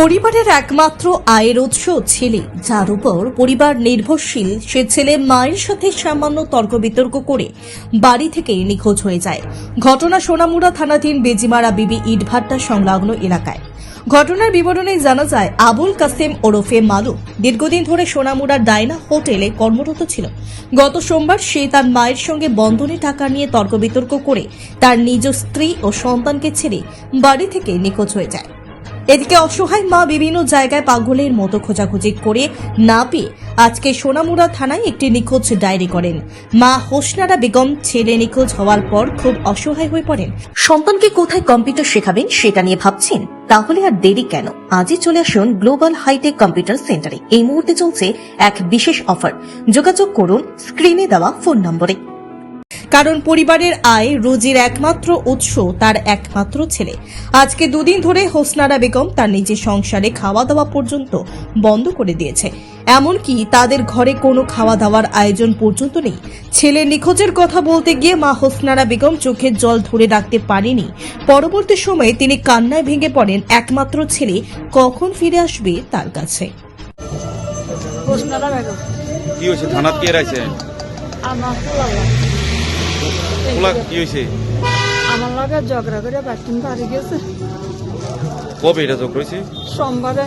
পরিবারের একমাত্র আয়ের উৎস ছেলে, যার উপর পরিবার নির্ভরশীল, সে ছেলে মায়ের সাথে সামান্য তর্ক বিতর্ক করে বাড়ি থেকে নিখোঁজ হয়ে যায়। ঘটনা সোনামুড়া থানাধীন বেজিমারা বিবি ইটভাট্টা সংলগ্ন এলাকায়। ঘটনার বিবরণে জানা যায়, আবুল কাসেম ওরফে মালু দীর্ঘদিন ধরে সোনামুড়ার ডায়না হোটেলে কর্মরত ছিল। গত সোমবার সে তার মায়ের সঙ্গে বন্ধনী টাকা নিয়ে তর্ক বিতর্ক করে তার নিজ স্ত্রী ও সন্তানকে ছেড়ে বাড়ি থেকে নিখোঁজ হয়ে যায়। এদিকে অসহায় মা বিভিন্ন জায়গায় পাগলের মতো খোঁজাখুঁজি করে না পেয়ে আজকে সোনামুড়া থানায় একটি নিখোঁজ ডায়েরি করেন। মা হোসনারা বেগম ছেলে নিখোঁজ হওয়ার পর খুব অসহায় হয়ে পড়েন। সন্তানকে কোথায় কম্পিউটার শেখাবেন সেটা নিয়ে ভাবছেন? তাহলে আর দেরি কেন? আজই চলে আসুন গ্লোবাল হাইটেক কম্পিউটার সেন্টারে। এই মুহূর্তে চলছে এক বিশেষ অফার। যোগাযোগ করুন, স্ক্রিনে দেওয়া ফোন নম্বরে। কারণ পরিবারের আয় রোজির একমাত্র উৎস তার একমাত্র ছেলে। আজকে দুদিন ধরে হোসনারা বেগম তার নিজের সংসারে খাওয়া দাওয়া পর্যন্ত বন্ধ করে দিয়েছে। এমনকি তাদের ঘরে কোনো খাওয়া দাওয়ার আয়োজন পর্যন্ত নেই। ছেলে নিখোঁজের কথা বলতে গিয়ে মা হোসনারা বেগম চোখের জল ধরে রাখতে পারেনি। পরবর্তী সময়ে তিনি কান্নায় ভেঙে পড়েন একমাত্র ছেলে। কখন ফিরে আসবে তার কাছে? কি হয়েছে? থানাত কে রাইছে আমার কি হয়েছে আমার লগে ঝগড়া করে বাথরুম গেছে। কবে এটা করেছে সোমবারে।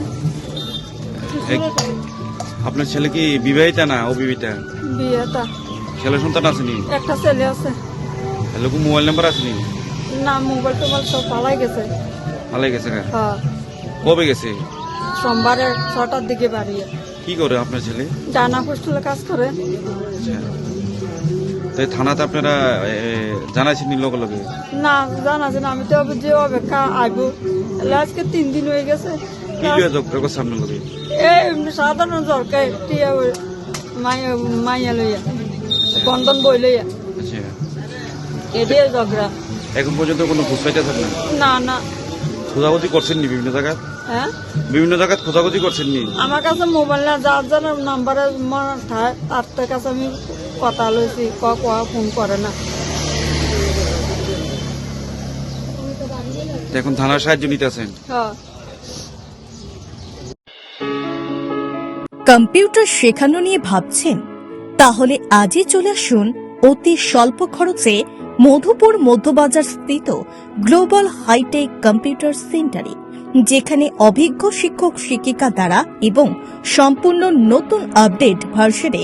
আপনার ছেলে কি বিবাহিতা না অবিবাহিতা? বিয়েটা। ছেলে সন্তান আসেনি একটা ছেলে আছে। হ্যালো মোবাইল নাম্বার আসেনি না? মোবাইল টোবাইল সব পালাই গেছে। ভালো গেছে গা। হ্যাঁ। কবে গেছে? সোমবারে ছটার দিকে বাড়ি। কি করে আপনার ছেলে? ডানা হোস্টেলে কাজ করে। আচ্ছা। তো থানাতে আপনারা জানাইছেন লগে লগে না জানাছেন আমি তো যে অপেক্ষা আইব। আজকে তিন দিন হয়ে গেছে। আপনার লগে? এই সাধারণ সরকার টিয়া মাইয়া মাইয়া লইয়া বন্ধন বই লইয়া। আচ্ছা। এটাই ঝগড়া। এখন পর্যন্ত কোনো খোঁজ পাইতেছেন না? না না। খোঁজাখুঁজি করছেন নি বিভিন্ন জায়গায়? হ্যাঁ? বিভিন্ন জায়গায় খোঁজাখুঁজি করছেন নি? আমার কাছে মোবাইল না যার যার নাম্বারে মনে থাকে তার কাছে আমি কথা লইছি ক ক ফোন করে না। এখন থানার সাহায্য নিতেছেন। হ্যাঁ। কম্পিউটার শেখানো নিয়ে ভাবছেন? তাহলে আজই চলে আসুন অতি স্বল্প খরচে মধুপুর মধ্যবাজার স্থিত গ্লোবাল হাইটেক কম্পিউটার সেন্টারে যেখানে অভিজ্ঞ শিক্ষক শিক্ষিকা দ্বারা এবং সম্পূর্ণ নতুন আপডেট ভার্সনে